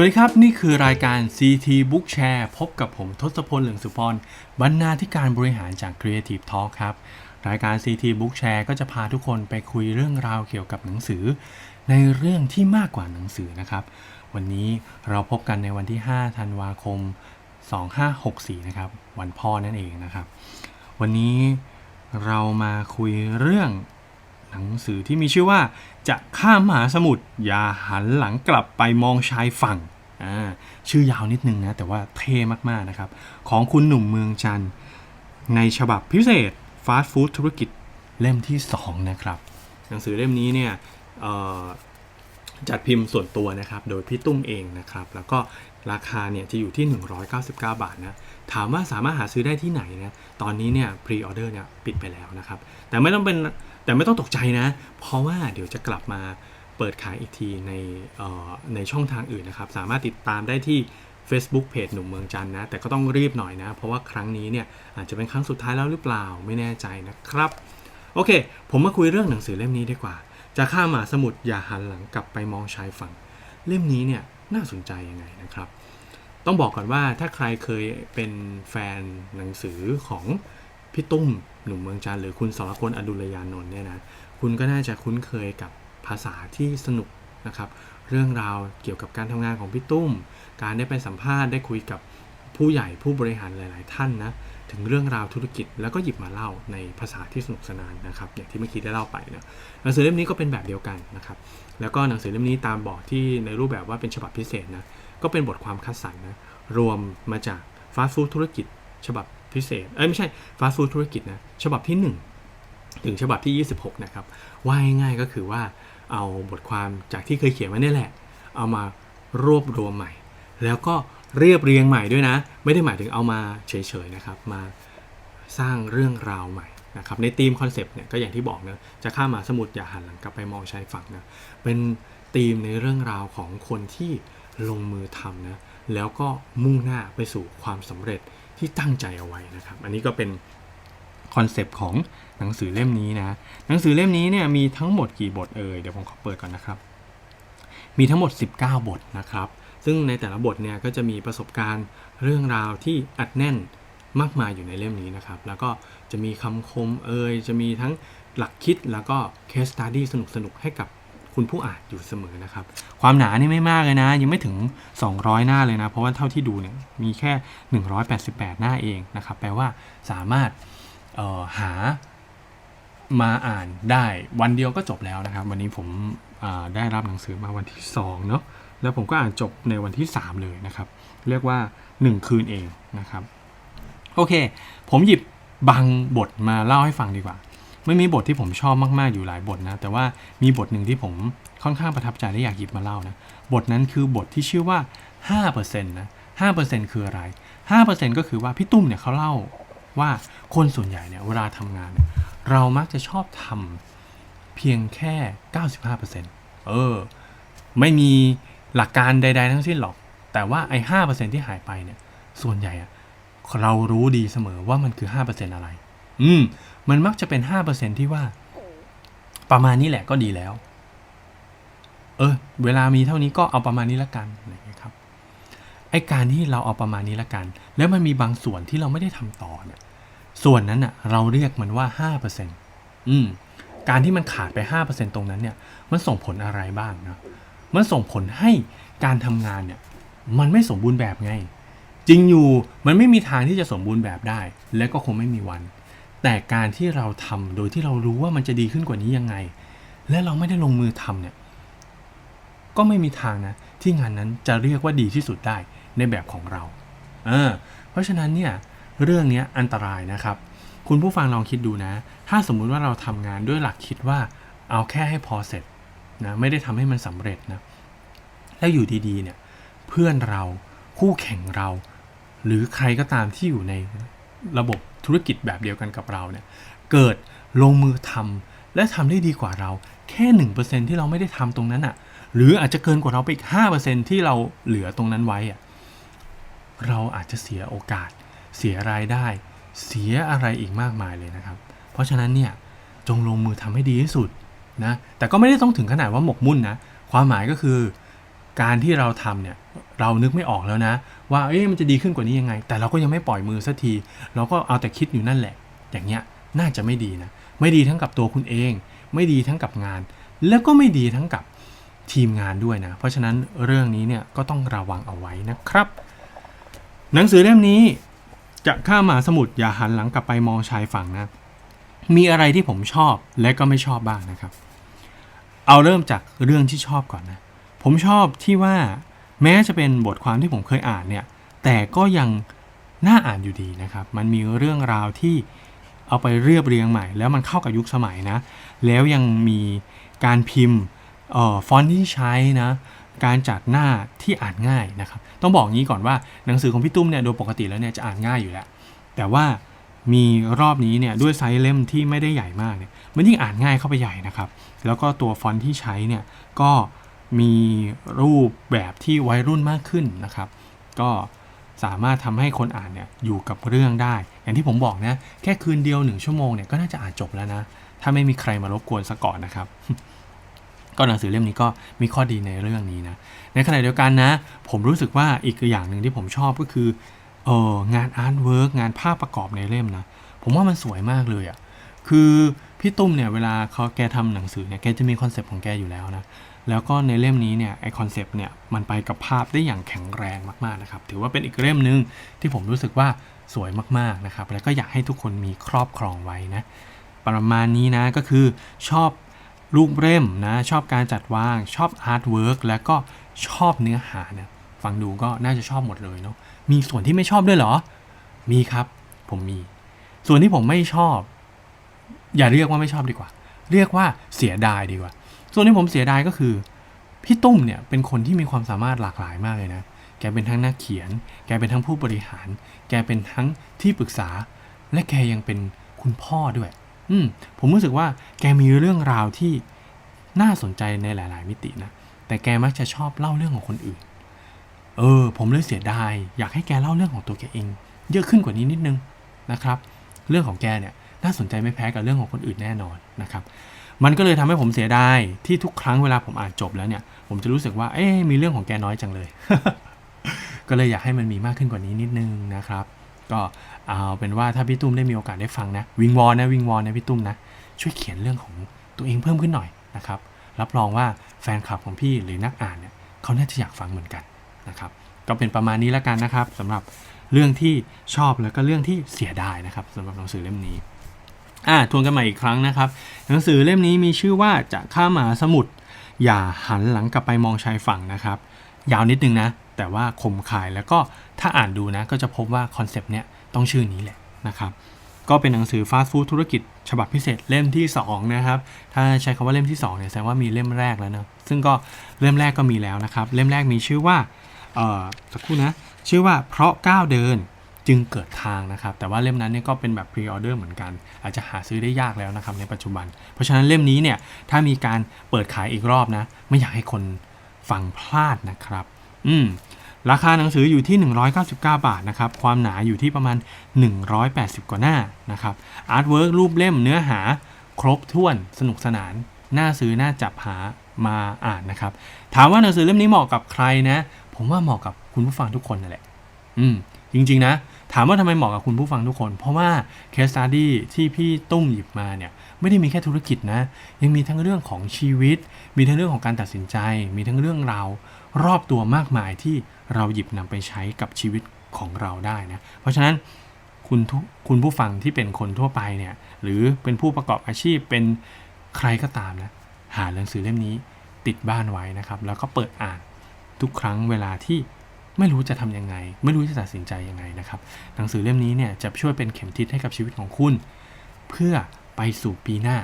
วัสดีครับ นี่คือรายการ CT Book Share พบกับผมทศพลเหลืองสุพรบรรณาธิการบริหารจาก Creative Talk ครับ รายการ CT Book Share ก็จะพาทุกคนไปคุยเรื่องราวเกี่ยวกับหนังสือ ในเรื่องที่มากกว่าหนังสือนะครับ วันนี้เราพบกันในวันที่ 5 ธันวาคม 2564 นะครับ วันพ่อนั่นเองนะครับ วันนี้เรามาคุยเรื่อง หนังสือที่มีชื่อว่าจะข้ามมหาสมุทรอย่าหันหลังกลับไปมองชายฝั่งอ่าชื่อยาวนิดนึงนะ แต่ว่าเท่มาก ๆ นะครับ ของคุณหนุ่มเมืองจันทร์ในฉบับพิเศษฟาสต์ฟู้ดธุรกิจเล่มที่ 2 นะครับ หนังสือเล่มนี้เนี่ยจัดพิมพ์ส่วนตัวนะครับ โดยพี่ตุ้มเองนะครับ แล้วก็ราคาเนี่ยจะอยู่ที่ 199 บาทนะ ถามว่าสามารถหาซื้อได้ที่ไหนนะ ตอนนี้เนี่ยพรีออเดอร์เนี่ยปิดไปแล้วนะครับ แต่ไม่ต้องเป็น แต่ไม่ต้องตกใจนะ เพราะว่าเดี๋ยวจะกลับมาเปิดขายอีกทีในในช่องทางอื่นนะครับ สามารถติดตามได้ที่ Facebook เพจหนุ่มเมืองจันนะ แต่ก็ต้องรีบหน่อยนะ เพราะว่าครั้งนี้เนี่ยอาจจะเป็นครั้งสุดท้ายแล้วหรือเปล่าไม่แน่ใจนะครับ โอเค ผมมาคุยเรื่องหนังสือเล่มนี้ดีกว่า จะข้ามมาสมุทรอย่าหันหลังกลับไปมองชายฝั่ง เล่มนี้เนี่ยน่าสนใจยังไงนะครับ ต้องบอกก่อนว่าถ้าใครเคยเป็นแฟนหนังสือของ พี่ตุ้มหนุ่มเมืองจันทร์หรือคุณสรพลอดุลยานนท์เนี่ยนะคุณก็น่าจะคุ้นเคยกับภาษาที่สนุกนะครับเรื่องราวเกี่ยวกับการทำงานของพี่ตุ้ม การได้ไปสัมภาษณ์ได้คุยกับผู้ใหญ่ผู้บริหารหลาย ๆ ท่านนะถึงเรื่องราวธุรกิจแล้วก็หยิบมาเล่าในภาษาที่สนุกสนานนะครับอย่างที่เมื่อกี้ได้เล่าไปนะหนังสือเล่มนี้ก็เป็นแบบเดียวกันนะครับแล้วก็หนังสือเล่มนี้ตามบอกที่ในรูปแบบว่าเป็นฉบับพิเศษนะก็เป็นบทความคัดสรรนะรวมมาจากฟาสต์ฟู้ดธุรกิจ ฉบับ พิเศษ เอ้ยไม่ใช่ฟาสต์ฟู้ดธุรกิจนะฉบับที่ 1 ถึงฉบับที่ 26 นะครับ ว่าง่ายๆก็คือว่าเอาบทความจากที่เคยเขียนมาเนี่ยแหละ เอามารวบรวมใหม่ แล้วก็เรียบเรียงใหม่ด้วยนะ ไม่ได้หมายถึงเอามาเฉยๆนะครับ มาสร้างเรื่องราวใหม่นะครับในธีมคอนเซปต์เนี่ยก็อย่างที่บอกนะจะข้ามมาสมุทรอย่าหันหลังกลับไปมองชายฝั่งนะเป็นธีมในเรื่องราวของคนที่ลงมือทำนะแล้วก็มุ่งหน้าไปสู่ความสำเร็จ ที่ตั้งใจเอาไว้นะครับ อันนี้ก็เป็นคอนเซปต์ของหนังสือเล่มนี้นะ หนังสือเล่มนี้เนี่ยมีทั้งหมดกี่บทเอ่ย เดี๋ยวผมขอเปิดก่อนนะครับ มีทั้งหมด 19 บทนะครับ ซึ่งในแต่ละบทเนี่ยก็จะมีประสบการณ์เรื่องราวที่อัดแน่นมากมายอยู่ในเล่มนี้นะครับ แล้วก็จะมีคำคมเอ่ย จะมีทั้งหลักคิดแล้วก็เคสตัดดี้สนุกๆให้กับ คุณผู้อ่านอยู่เสมอนะครับ ความหนานี่ไม่มากเลยนะ ยังไม่ถึง 200 หน้าเลยนะ เพราะว่าเท่าที่ดูเนี่ยมีแค่ 188 หน้าเองนะครับ แปลว่าสามารถออหามาอ่านได้วันเดียวก็จบแล้วนะครับ วันนี้ผมได้รับหนังสือมาวันที่2เนาะแล้วผมก็อ่านจบในวันที่ 3 เลยนะครับ เรียกว่า 1 คืนเองนะครับ โอเค ผมหยิบบางบทมาเล่าให้ฟังดีกว่า ไม่มีบทที่ผมชอบมากๆอยู่หลายบทนะ แต่ว่ามีบทหนึ่งที่ผมค่อนข้างประทับใจและอยากหยิบมาเล่านะ บทนั้นคือบทที่ชื่อว่า 5%นะ5%คืออะไร 5%ก็คือว่าพี่ตุ้มเนี่ยเขาเล่าว่าคนส่วนใหญ่เนี่ยเวลาทำงานเนี่ยเรามักจะชอบทำเพียงแค่ 95%เออ ไม่มีหลักการใด ๆ ทั้งสิ้นหรอก แต่ว่าไอ้5%ที่หายไปเนี่ย ส่วนใหญ่อะเรารู้ดีเสมอว่ามันคือ 5%อะไร อืม มันมักจะเป็น5%ที่ว่า ประมาณนี้แหละก็ดีแล้ว เออ เวลามีเท่านี้ก็เอาประมาณนี้ละกันอะไรเงี้ยครับ ไอการที่เราเอาประมาณนี้ละกัน แล้วมันมีบางส่วนที่เราไม่ได้ทำต่อเนี่ยส่วนนั้นอะ เราเรียกมันว่า5%อืม การที่มันขาดไป5%ตรงนั้นเนี่ย มันส่งผลอะไรบ้างนะมันส่งผลให้การทำงานเนี่ย มันไม่สมบูรณ์แบบไงจริงอยู่มันไม่มีทางที่จะสมบูรณ์แบบได้ และก็คงไม่มีวัน แต่การที่เราทำโดยที่เรารู้ว่ามันจะดีขึ้นกว่านี้ยังไง และเราไม่ได้ลงมือทำเนี่ยก็ไม่มีทางนะที่งานนั้นจะเรียกว่าดีที่สุดได้ในแบบของเราเออเพราะฉะนั้นเนี่ยเรื่องนี้อันตรายนะครับ คุณผู้ฟังลองคิดดูนะ ถ้าสมมุติว่าเราทำงานด้วยหลักคิดว่าเอาแค่ให้พอเสร็จนะไม่ได้ทำให้มันสำเร็จนะแล้วอยู่ดีๆเนี่ยเพื่อนเราคู่แข่งเรา หรือใครก็ตามที่อยู่ใน ระบบธุรกิจแบบเดียวกันกับเราเนี่ยเกิดลงมือทำและทำได้ดีกว่าเรา แค่หนึ่งเปอร์เซ็นที่เราไม่ได้ทำตรงนั้นอะ่ะหรืออาจจะเกินกว่าเราไปอีกห้าเปอร์เซ็นที่เราเหลือตรงนั้นไว้อะเราอาจจะเสียโอกาส เสียรายได้ เสียอะไรอีกมากมายเลยนะครับ เพราะฉะนั้นเนี่ยจงลงมือทำให้ดีที่สุดนะแต่ก็ไม่ได้ต้องถึงขนาดว่าหมกมุ่นนะความหมายก็คือการที่เราทำเนี่ย เรานึกไม่ออกแล้วนะ ว่าเอ๊ะมันจะดีขึ้นกว่านี้ยังไง แต่เราก็ยังไม่ปล่อยมือสักที เราก็เอาแต่คิดอยู่นั่นแหละ อย่างเงี้ยน่าจะไม่ดีนะ ไม่ดีทั้งกับตัวคุณเอง ไม่ดีทั้งกับงาน แล้วก็ไม่ดีทั้งกับทีมงานด้วยนะ เพราะฉะนั้นเรื่องนี้เนี่ยก็ต้องระวังเอาไว้นะครับ หนังสือเล่มนี้จะข้ามมหาสมุทรอย่าหันหลังกลับไปมองชายฝั่งนะ มีอะไรที่ผมชอบและก็ไม่ชอบบ้างนะครับ เอาเริ่มจากเรื่องที่ชอบก่อนนะ ผมชอบที่ว่า แม้จะเป็นบทความที่ผมเคยอ่านเนี่ยแต่ก็ยังน่าอ่านอยู่ดีนะครับ มันมีเรื่องราวที่เอาไปเรียบเรียงใหม่ แล้วมันเข้ากับยุคสมัยนะ แล้วยังมีการพิมพ์ออฟอนต์ที่ใช้นะการจัดหน้าที่อ่านง่ายนะครับ ต้องบอกงี้ก่อนว่าหนังสือของพี่ตุ้มเนี่ยโดยปกติแล้วเนี่ยจะอ่านง่ายอยู่แล้ว แต่ว่ามีรอบนี้เนี่ยด้วยไซส์เล่มที่ไม่ได้ใหญ่มากเนี่ยมันยิ่งอ่านง่ายเข้าไปใหญ่นะครับ แล้วก็ตัวฟอนต์ที่ใช้เนี่ยก็ มีรูปแบบที่วัยรุ่นมากขึ้นนะครับ ก็สามารถทำให้คนอ่านเนี่ยอยู่กับเรื่องได้ อย่างที่ผมบอกนะ แค่คืนเดียวหนึ่งชั่วโมงเนี่ยก็น่าจะอ่านจบแล้วนะ ถ้าไม่มีใครมารบกวนซะก่อนนะครับ ก็หนังสือเล่มนี้ก็มีข้อดีในเรื่องนี้นะ ในขณะเดียวกันนะ ผมรู้สึกว่าอีกอย่างหนึ่งที่ผมชอบก็คือเอองานอาร์ตเวิร์กงานภาพประกอบในเล่มนะ ผมว่ามันสวยมากเลยอะ่ะ คือพี่ตุ้มเนี่ยเวลาเขาแกทำหนังสือเนี่ยแกจะมีคอนเซปต์ของแกอยู่แล้วนะ แล้วก็ในเล่มนี้เนี่ยไอคอนเซปต์เนี่ยมันไปกับภาพได้อย่างแข็งแรงมากๆนะครับ ถือว่าเป็นอีกเล่มหนึ่งที่ผมรู้สึกว่าสวยมากๆนะครับ แล้วก็อยากให้ทุกคนมีครอบครองไว้นะ ประมาณนี้นะก็คือชอบรูปเล่มนะ ชอบการจัดวาง ชอบอาร์ตเวิร์กแล้วก็ชอบเนื้อหาเนี่ยฟังดูก็น่าจะชอบหมดเลยเนาะมีส่วนที่ไม่ชอบด้วยเหรอ มีครับ ผมมี ส่วนที่ผมไม่ชอบ อย่าเรียกว่าไม่ชอบดีกว่า เรียกว่าเสียดายดีกว่า ส่วนที่ผมเสียดายก็คือ พี่ตุ้มเนี่ยเป็นคนที่มีความสามารถหลากหลายมากเลยนะ แกเป็นทั้งนักเขียน แกเป็นทั้งผู้บริหาร แกเป็นทั้งที่ปรึกษา และแกยังเป็นคุณพ่อด้วย อืมผมรู้สึกว่าแกมีเรื่องราวที่น่าสนใจในหลาย ๆ มิตินะ แต่แกมักจะชอบเล่าเรื่องของคนอื่น เออ ผมเลยเสียดาย อยากให้แกเล่าเรื่องของตัวแกเอง เยอะขึ้นกว่านี้นิดนึงนะครับ เรื่องของแกเนี่ย น่าสนใจไม่แพ้กับเรื่องของคนอื่นแน่นอนนะครับมันก็เลยทำให้ผมเสียดายที่ทุกครั้งเวลาผมอ่านจบแล้วเนี่ย ผมจะรู้สึกว่าเอ๊ะมีเรื่องของแกน้อยจังเลย ก็เลยอยากให้มันมีมากขึ้นกว่านี้นิดนึงนะครับ ก็เอาเป็นว่าถ้าพี่ตุ้มได้มีโอกาสได้ฟังนะ วิงวอนนะวิงวอนนะพี่ตุ้มนะ ช่วยเขียนเรื่องของตัวเองเพิ่มขึ้นหน่อยนะครับ รับรองว่าแฟนคลับของพี่หรือนักอ่านเนี่ยเขาน่าจะอยากฟังเหมือนกันนะครับก็เป็นประมาณนี้แล้วกันนะครับสำหรับเรื่องที่ชอบแล้วก็เรื่องที่เสียดายนะครับสำหรับหนังสือเล่มนี้ อ่าทวนกันใหม่อีกครั้งนะครับ หนังสือเล่มนี้มีชื่อว่าจะข้ามมหาสมุทรอย่าหันหลังกลับไปมองชายฝั่งนะครับ ยาวนิดนึงนะ แต่ว่าคมคายแล้วก็ถ้าอ่านดูนะ ก็จะพบว่าคอนเซปต์เนี้ยต้องชื่อนี้แหละนะครับ ก็เป็นหนังสือฟาสต์ฟู้ดธุรกิจ ฉบับพิเศษเล่มที่ 2 นะครับ ถ้าใช้คำว่าเล่มที่2เนี่ยแสดงว่ามีเล่มแรกแล้วเนอะซึ่งก็เล่มแรกก็มีแล้วนะครับ เล่มแรกมีชื่อว่าเอ่อสักครู่นะชื่อว่าเพราะก้าวเดิน จึงเกิดทางนะครับ แต่ว่าเล่มนั้นเนี่ยก็เป็นแบบพรีออเดอร์เหมือนกัน อาจจะหาซื้อได้ยากแล้วนะครับในปัจจุบัน เพราะฉะนั้นเล่มนี้เนี่ยถ้ามีการเปิดขายอีกรอบนะ ไม่อยากให้คนฟังพลาดนะครับ อืมราคาหนังสืออยู่ที่ 199 บาทนะครับ ความหนาอยู่ที่ประมาณ 180 กว่าหน้านะครับ อาร์ตเวิร์กรูปเล่มเนื้อหาครบถ้วนสนุกสนาน น่าซื้อ น่าจับหามาอ่านนะครับ ถามว่าหนังสือเล่มนี้เหมาะกับใครนะ ผมว่าเหมาะกับคุณผู้ฟังทุกคนนั่นแหละ อืม จริง ๆ นะ ถามว่าทำไมเหมาะกับคุณผู้ฟังทุกคน เพราะว่าเคสตัดดี้ที่พี่ตุ้มหยิบมาเนี่ยไม่ได้มีแค่ธุรกิจนะ ยังมีทั้งเรื่องของชีวิต มีทั้งเรื่องของการตัดสินใจ มีทั้งเรื่องราวรอบตัวมากมายที่เราหยิบนำไปใช้กับชีวิตของเราได้นะ เพราะฉะนั้นคุณคุณผู้ฟังที่เป็นคนทั่วไปเนี่ยหรือเป็นผู้ประกอบอาชีพเป็นใครก็ตามนะหาหนังสือเล่มนี้ติดบ้านไว้นะครับ แล้วก็เปิดอ่านทุกครั้งเวลาที่ ไม่รู้จะทำยังไง ไม่รู้จะตัดสินใจยังไงนะครับ หนังสือเล่มนี้เนี่ยจะช่วยเป็นเข็มทิศให้กับชีวิตของคุณ เพื่อไปสู่ปีหน้า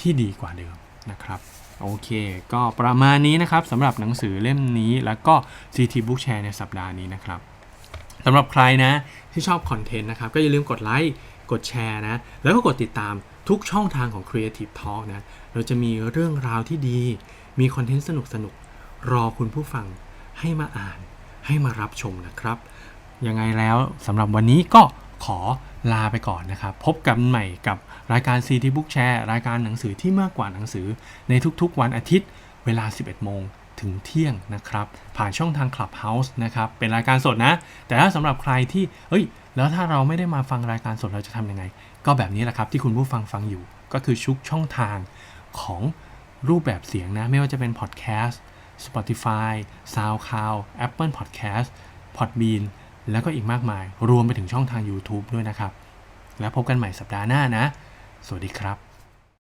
ที่ดีกว่าเดิมนะครับโอเค ก็ประมาณนี้นะครับสำหรับหนังสือเล่มนี้แล้วก็ CT Book Share ในสัปดาห์นี้นะครับสำหรับใครนะที่ชอบคอนเทนต์นะครับ ก็อย่าลืมกดไลค์กดแชร์นะ แล้วก็กดติดตามทุกช่องทางของ Creative Talk นะ เราจะมีเรื่องราวที่ดี มีคอนเทนต์สนุกๆ รอคุณผู้ฟังให้มาอ่าน ให้มารับชมนะครับ ยังไงแล้วสำหรับวันนี้ก็ขอลาไปก่อนนะครับ พบกันใหม่กับรายการ CT Book Share รายการหนังสือที่มากกว่าหนังสือในทุกๆวันอาทิตย์ เวลา 11 โมงถึงเที่ยงนะครับ ผ่านช่องทาง Clubhouse นะครับ เป็นรายการสดนะ แต่ถ้าสำหรับใครที่เฮ้ย แล้วถ้าเราไม่ได้มาฟังรายการสดเราจะทำยังไง ก็แบบนี้แหละครับที่คุณผู้ฟังฟังอยู่ ก็คือชุกช่องทางของรูปแบบเสียงนะ ไม่ว่าจะเป็น Podcast Spotify SoundCloud Apple Podcast Podbean แล้วก็อีกมากมาย รวมไปถึงช่องทาง YouTube ด้วยนะครับ แล้วพบกันใหม่สัปดาห์หน้านะ สวัสดีครับ